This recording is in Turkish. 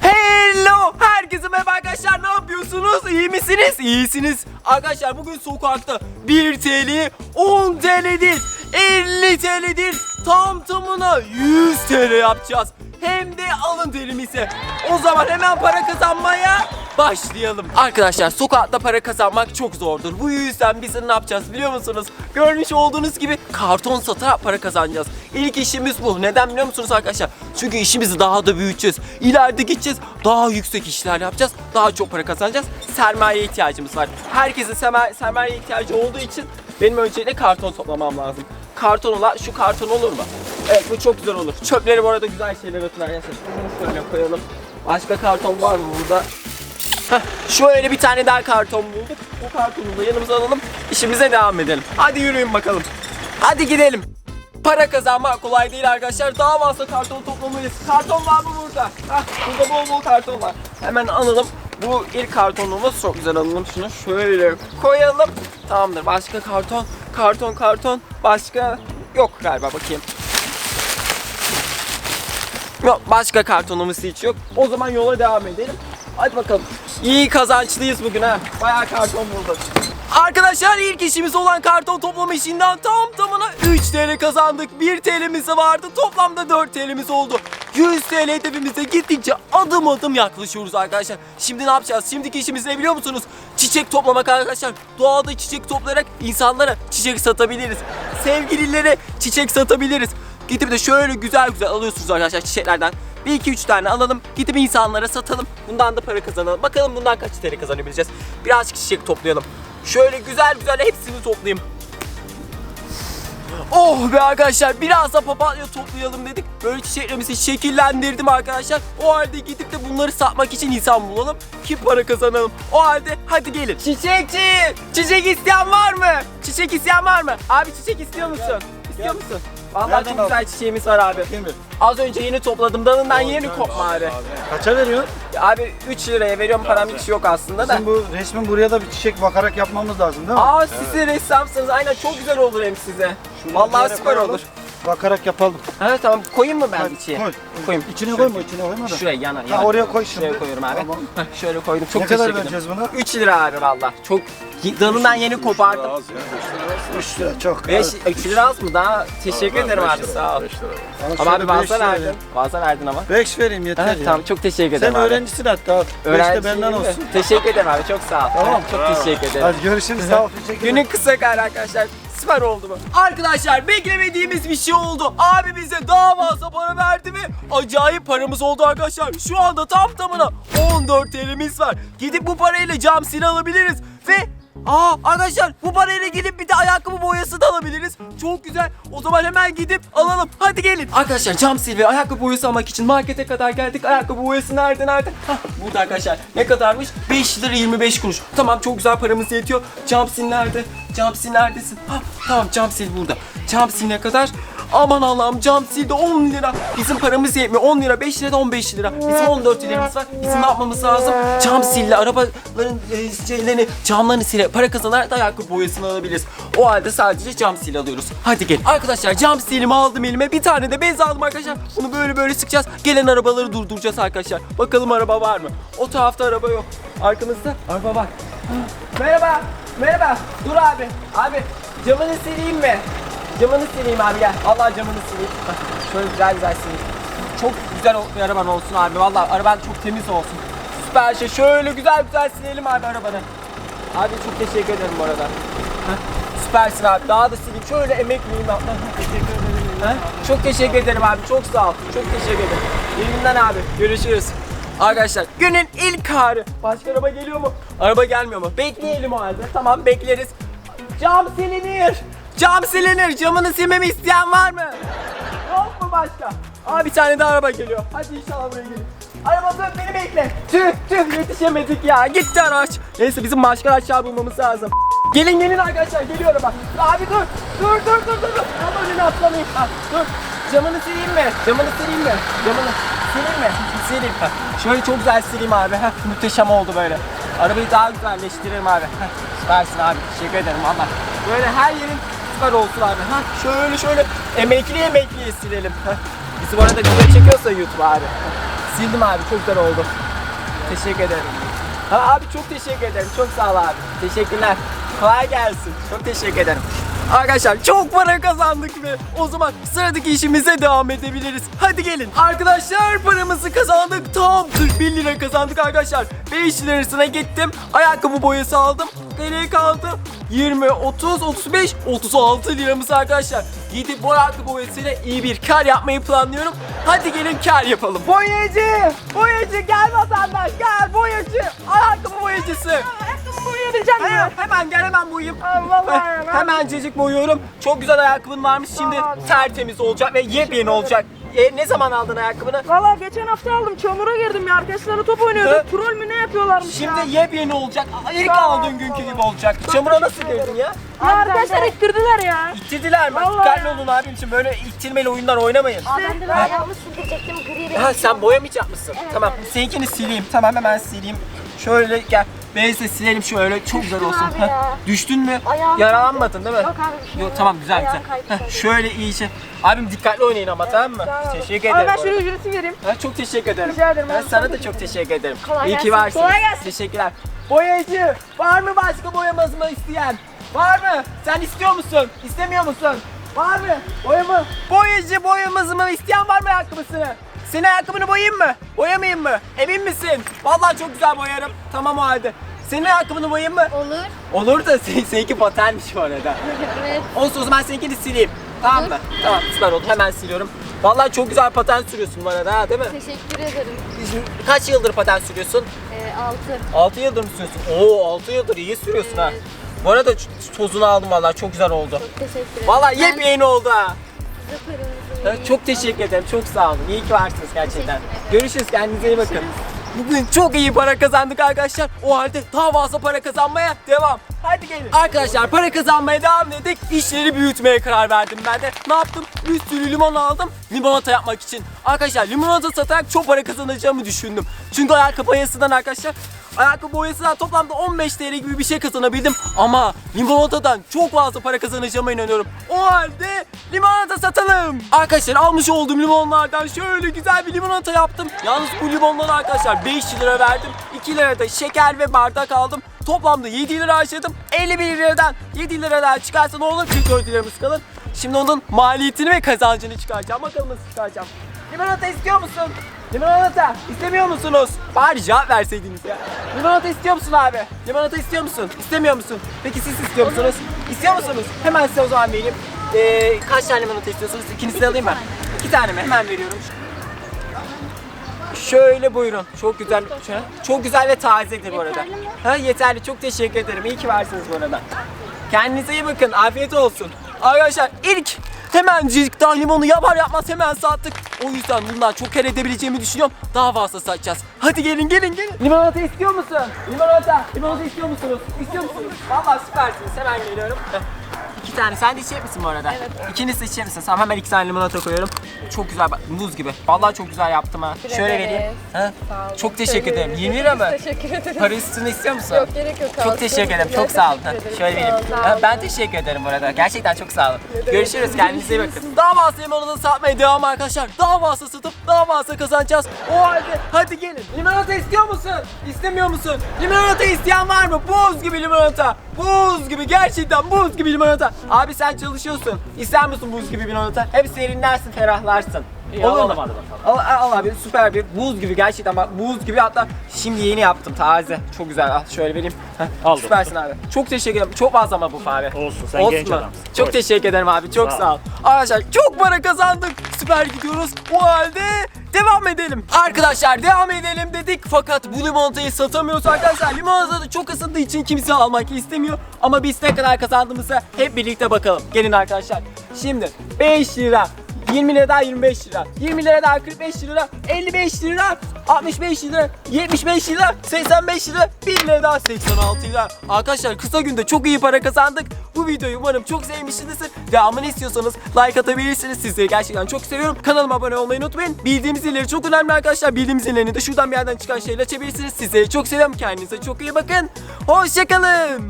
Hello! Herkese merhaba arkadaşlar. Ne yapıyorsunuz? İyi misiniz? İyisiniz. Arkadaşlar bugün sokakta 1 TL, 10 TL değil, 50 TL değil. Tam tamına 100 TL yapacağız. Hem de alın terimize. O zaman hemen para kazanmaya başlayalım. Arkadaşlar sokakta para kazanmak çok zordur. Bu yüzden biz ne yapacağız biliyor musunuz? Görmüş olduğunuz gibi karton satarak para kazanacağız. İlk işimiz bu. Neden biliyor musunuz arkadaşlar? Çünkü işimizi daha da büyüteceğiz. İleride gideceğiz. Daha yüksek işler yapacağız. Daha çok para kazanacağız. Sermaye ihtiyacımız var. Herkesin sermaye, ihtiyacı olduğu için benim öncelikle karton toplamam lazım. Karton olan şu karton olur mu? Evet bu çok güzel olur. Çöpleri bu arada güzel şeyler atın arkadaşlar. Şunu şöyle koyalım. Başka karton var mı burada? Heh, şöyle bir tane daha karton bulduk. Bu kartonu da yanımıza alalım. İşimize devam edelim. Hadi yürüyün bakalım. Hadi gidelim. Para kazanmak kolay değil arkadaşlar. Daha fazla karton toplamalıyız. Karton var mı burada? Hah, burada bol bol karton var. Hemen alalım. Bu ilk kartonumuz çok güzel alalım şunu şöyle koyalım. Tamamdır. Başka karton, karton, karton. Başka yok galiba bakayım. Yok başka kartonumuz hiç yok. O zaman yola devam edelim. Hadi bakalım. İyi kazançlıyız bugün ha. Bayağı karton bulduk. Arkadaşlar ilk işimiz olan karton toplama işinden tam tamına 3 TL kazandık. 1 TL'miz vardı. Toplamda 4 TL'miz oldu. 100 TL hedefimize gittikçe adım adım yaklaşıyoruz arkadaşlar. Şimdi ne yapacağız? Şimdiki işimiz ne biliyor musunuz? Çiçek toplamak arkadaşlar. Doğada çiçek toplayarak insanlara çiçek satabiliriz. Sevgililere çiçek satabiliriz. Gidip de şöyle güzel güzel alıyorsunuz arkadaşlar çiçeklerden. Bir iki üç tane alalım. Gidip insanlara satalım. Bundan da para kazanalım. Bakalım bundan kaç TL kazanabileceğiz. Birazcık çiçek toplayalım. Şöyle güzel güzel hepsini toplayayım. Oh be arkadaşlar biraz da papatya toplayalım dedik. Böyle çiçeklerimizi şekillendirdim arkadaşlar. O halde gidip de bunları satmak için insan bulalım ki para kazanalım. O halde hadi gelin. Çiçekçi! Çiçek isteyen var mı? Çiçek isteyen var mı? Abi çiçek istiyor musun? İstiyor musun? Vallahi Nereden çok güzel çiçeğimiz var abi. Değil mi? Az önce yeni topladım. Dalından yeni kopma abi. Kaça veriyorsun? Abi 3 liraya veriyorum param hiç yok aslında da. Bizim bu resmin buraya da bir çiçek bakarak yapmamız lazım değil mi? Aa siz de ressamsınız. Aynen çok güzel olur hem size. Vallahi süper koyalım, olur. Bakarak yapalım. Evet tamam koyayım mı ben Hadi, içiye? Koy. Koyayım. İçine koyma, içine koyma da. Şuraya yana Ha, yana. oraya koy şimdi. Şuraya koyuyorum abi. Tamam. Heh, şöyle koydum. Çok ne kadar teşekkür ederim. vereceğiz buna? 3 lira abi valla. Çok dalından yeni kopardım. 3 lira çok. 5 3 lira az mı? Daha teşekkür ederim abi sağ ol. Ama abi fazla verdin. Fazla verdin ama. 5 vereyim yeter Evet, ya. tamam çok teşekkür ederim Sen abi. öğrencisin hatta. 5 de Öğrenci benden de. olsun. Teşekkür ederim abi çok sağ ol. Tamam. Çok teşekkür ederim. Hadi görüşürüz. Sağ ol. Teşekkür ederim. Günün kısa kar arkadaşlar. Süper oldu mu? Arkadaşlar beklemediğimiz bir şey oldu. Abi bize daha fazla para verdi ve acayip paramız oldu arkadaşlar. Şu anda tam tamına 14 TL'miz var. Gidip bu parayla cam sil alabiliriz ve Aa arkadaşlar bu parayla gidip bir de ayakkabı boyası da alabiliriz. Çok güzel. O zaman hemen gidip alalım. Hadi gelin. Arkadaşlar cam sil ayakkabı boyası almak için markete kadar geldik. Ayakkabı boyası nerede nerede? Hah burada arkadaşlar. Ne kadarmış? 5 lira 25 kuruş. Tamam çok güzel paramız yetiyor. Cam sil nerede? Cam sil neredesin? Hah tamam cam sil burada. Cam sil ne kadar? Aman Allah'ım cam silde 10 lira. Bizim paramız yetmiyor. 10 lira 5 lira da 15 lira. Bizim 14 liramız var. Bizim ne yapmamız lazım? Cam sille arabaların e, şeylerini camlarını sile para kazanarak da ayakkabı boyasını alabiliriz. O halde sadece cam sil alıyoruz. Hadi gelin. Arkadaşlar cam silimi aldım elime. Bir tane de bez aldım arkadaşlar. Bunu böyle böyle sıkacağız. Gelen arabaları durduracağız arkadaşlar. Bakalım araba var mı? O tarafta araba yok. Arkamızda araba var. Merhaba. Merhaba. Dur abi. Abi camını sileyim mi? Camını sileyim abi gel. Allah camını sileyim. Şöyle güzel güzel sileyim. Çok güzel bir araban olsun abi. Vallahi araban çok temiz olsun. Süper şey. Şöyle güzel güzel silelim abi arabanı. Abi çok teşekkür ederim bu arada. Süpersin abi. Daha da sileyim. Şöyle emekliyim. Hah, Teşekkür ederim. Hah, Çok teşekkür ederim abi. Çok sağ ol. Çok teşekkür ederim. İyi abi. Görüşürüz. Arkadaşlar günün ilk karı. Başka araba geliyor mu? Araba gelmiyor mu? Bekleyelim o halde. Tamam bekleriz. Cam silinir. Cam silinir. Camını silmemi isteyen var mı? Yok mu başka? Aa bir tane daha araba geliyor. Hadi inşallah buraya gelin. Araba dur beni bekle. Tüh tüh yetişemedik ya. Gitti araç. Neyse bizim başka araçlar bulmamız lazım. Gelin gelin arkadaşlar geliyorum bak. Abi dur. Dur dur dur dur. Ama önüne atlamayayım. Ha, dur. Camını sileyim mi? Camını sileyim mi? Camını sileyim mi? Sileyim. Ha, Şöyle çok güzel sileyim abi. Ha, muhteşem oldu böyle. Arabayı daha güzelleştiririm abi. Süpersin abi. Teşekkür ederim valla. Böyle her yerin süper olsun abi. Ha, şöyle şöyle emekli emekliye silelim. Ha, Bizi bu arada video çekiyorsa YouTube abi. Sildim abi çok güzel oldu. Teşekkür ederim. Ha, abi çok teşekkür ederim. Çok sağ ol abi. Teşekkürler. Kolay gelsin. Çok teşekkür ederim. Arkadaşlar çok para kazandık ve o zaman sıradaki işimize devam edebiliriz. Hadi gelin. Arkadaşlar paramızı kazandık. Tam 41 lira kazandık arkadaşlar. 5 lirasına gittim. Ayakkabı boyası aldım. Nereye kaldı? 20, 30, 35, 36 liramız arkadaşlar. Gidip ayakkabı boyasıyla iyi bir kar yapmayı planlıyorum. Hadi gelin kar yapalım. Boyacı! Boyacı gel vatandaş gel boyacı. Ayakkabı boyacısı. Hemen gel hemen boyayayım. Allah Allah. He, Hemencecik boyuyorum. Çok güzel ayakkabın varmış. Şimdi tertemiz olacak ve yepyeni olacak. E, ne zaman aldın ayakkabını? Valla geçen hafta aldım çamura girdim ya arkadaşlarla top oynuyorduk. He? Troll mü ne yapıyorlarmış ya? Şimdi yepyeni olacak. İlk Tamam, aldığın günkü gibi olacak. Çamura nasıl girdin ya? Ya arkadaşlar ittirdiler ya. İttirdiler mi? Vallahi Dikkatli ya. olun abim için böyle ittirmeli oyunlar oynamayın. Aa, ben de yanlış sürdürecektim gri renk. Ha sen boyamayacak mısın? tamam. Seninkini sileyim. Tamam hemen sileyim. Şöyle gel. Beyse silelim şöyle çok güzel Düştüm olsun. abi Heh, ya. Düştün mü? Ayağım Yaralanmadın değil mi? Yok abi bir şey Yok yok. tamam güzel Ayağım güzel. kaydı Heh, sadece. şöyle iyice. Abim dikkatli oynayın ama tamam mı? Tamam. Teşekkür Ama ederim. ben bu şöyle arada. ücreti vereyim. Ha, çok teşekkür ederim. Rica ederim, ben sana sana da çok teşekkür ederim. Kolay İyi ki gelsin. varsın. Kolay gelsin. Teşekkürler. Boyacı var mı başka boyamaz mı isteyen? Var mı? Sen istiyor musun? İstemiyor musun? Var mı? Boyamı? Boyacı boyamazı mı isteyen var mı ayakkabısını? Senin ayakkabını boyayayım mı? Boyamayayım mı? Emin misin? Vallahi çok güzel boyarım. Tamam o halde. Senin ayakkabını boyayayım mı? Olur. Olur da sen, seninki patenmiş bu arada. Evet. Olsun o zaman seninkini sileyim. Tamam mı? Tamam süper oldu. Hemen siliyorum. Vallahi çok güzel paten sürüyorsun bu arada ha değil mi? Teşekkür ederim. Kaç yıldır paten sürüyorsun? Ee, 6. 6 yıldır mı sürüyorsun? Oo 6 yıldır iyi sürüyorsun ha. Bu arada tozunu aldım vallahi çok güzel oldu. Teşekkür ederim. Vallahi Ben yepyeni oldu ha. size. Çok teşekkür ederim. Çok sağ olun. İyi ki varsınız gerçekten. Görüşürüz. Kendinize iyi bakın. Bugün çok iyi para kazandık arkadaşlar. O halde daha fazla para kazanmaya devam. Hadi gelin. Arkadaşlar para kazanmaya devam dedik. İşleri büyütmeye karar verdim ben de. Ne yaptım? Bir sürü limon aldım. Limonata yapmak için. Arkadaşlar limonata satarak çok para kazanacağımı düşündüm. Çünkü ayakkabı boyasından arkadaşlar ayakkabı boyasından toplamda 15 TL gibi bir şey kazanabildim. Ama limonatadan çok fazla para kazanacağıma inanıyorum. O halde limonata satalım. Arkadaşlar almış olduğum limonlardan şöyle güzel bir limonata yaptım. Yalnız bu limonları arkadaşlar 5 lira verdim. 2 lira da şeker ve bardak aldım. Toplamda 7 lira harcadım. 51 liradan 7 lira daha çıkarsa ne olur? 44 liramız kalır. Şimdi onun maliyetini ve kazancını çıkaracağım. Bakalım nasıl çıkaracağım. Limonata istiyor musun? Limonata istemiyor musunuz? Bari cevap verseydiniz ya. Limonata istiyor musun abi? Limonata istiyor musun? İstemiyor musun? Peki siz istiyor musunuz? İstiyor musunuz? Hemen size o zaman vereyim. Ee, kaç tane limonata istiyorsunuz? İkinizi de alayım mı? İki tane mi? Hemen veriyorum. Şöyle buyurun. Çok güzel. Çok güzel ve tazedir bu arada. Ha yeterli. Çok teşekkür ederim. İyi ki varsınız bu arada. Kendinize iyi bakın. Afiyet olsun. Arkadaşlar ilk hemencikten limonu yapar yapmaz hemen sattık. O yüzden bundan çok kar edebileceğimi düşünüyorum. Daha fazla satacağız. Hadi gelin gelin gelin. Limonata istiyor musun? Limonata. Limonata istiyor musunuz? İstiyor musunuz? Vallahi süpersiniz. Hemen geliyorum. İki tane. Sen de içecek misin bu arada? Evet. İkiniz de içecek misiniz? Tamam hemen iki tane limonata koyuyorum. Çok güzel bak muz gibi. Vallahi çok güzel yaptım ha. Şöyle vereyim. Ha? Çok teşekkür ederim. 20 lira mı? Teşekkür ederim. Para üstünü istiyor musun? Yok gerek yok. Çok teşekkür ederim. Çok sağ olun. Şöyle vereyim. Ha, Ben teşekkür ederim bu arada. Gerçekten çok sağ olun. Görüşürüz. Kendinize iyi bakın. Daha fazla limonata satmaya devam arkadaşlar. Daha fazla satıp daha fazla kazanacağız. O halde hadi gelin. Limonata istiyor musun? İstemiyor musun? Limonata isteyen var mı? Buz gibi limonata. Buz gibi gerçekten buz gibi limonata. Abi sen çalışıyorsun. İster misin buz gibi limonata? Hep serinlersin, ferahlarsın. Olur mu? Al, al abi süper bir buz gibi gerçekten bak buz gibi hatta şimdi yeni yaptım taze. Çok güzel al şöyle vereyim. Heh, Aldım. Süpersin abi. Çok teşekkür ederim. Çok fazla ama bu abi. Olsun, sen genç mu? adamsın. Çok Buyur. teşekkür ederim abi. Çok sağ, Sağ ol. ol. Arkadaşlar çok para kazandık. Süper gidiyoruz. O halde devam edelim. Arkadaşlar devam edelim dedik fakat bu limonatayı satamıyoruz arkadaşlar. Limonata da çok ısındığı için kimse almak istemiyor. Ama biz ne kadar kazandığımızı hep birlikte bakalım. Gelin arkadaşlar. Şimdi 5 lira, 20 lira daha 25 lira. 20 lira daha 45 lira. 55 lira. 65 lira. 75 lira. 85 lira. 1 lira daha 86 lira. Arkadaşlar kısa günde çok iyi para kazandık. Bu videoyu umarım çok sevmişsinizdir. Devamını istiyorsanız like atabilirsiniz. Sizleri gerçekten çok seviyorum. Kanalıma abone olmayı unutmayın. Bildiğimiz zilleri çok önemli arkadaşlar. Bildiğimiz zillerini de şuradan bir yerden çıkan şeyle açabilirsiniz. Sizleri çok seviyorum. Kendinize çok iyi bakın. Hoşçakalın.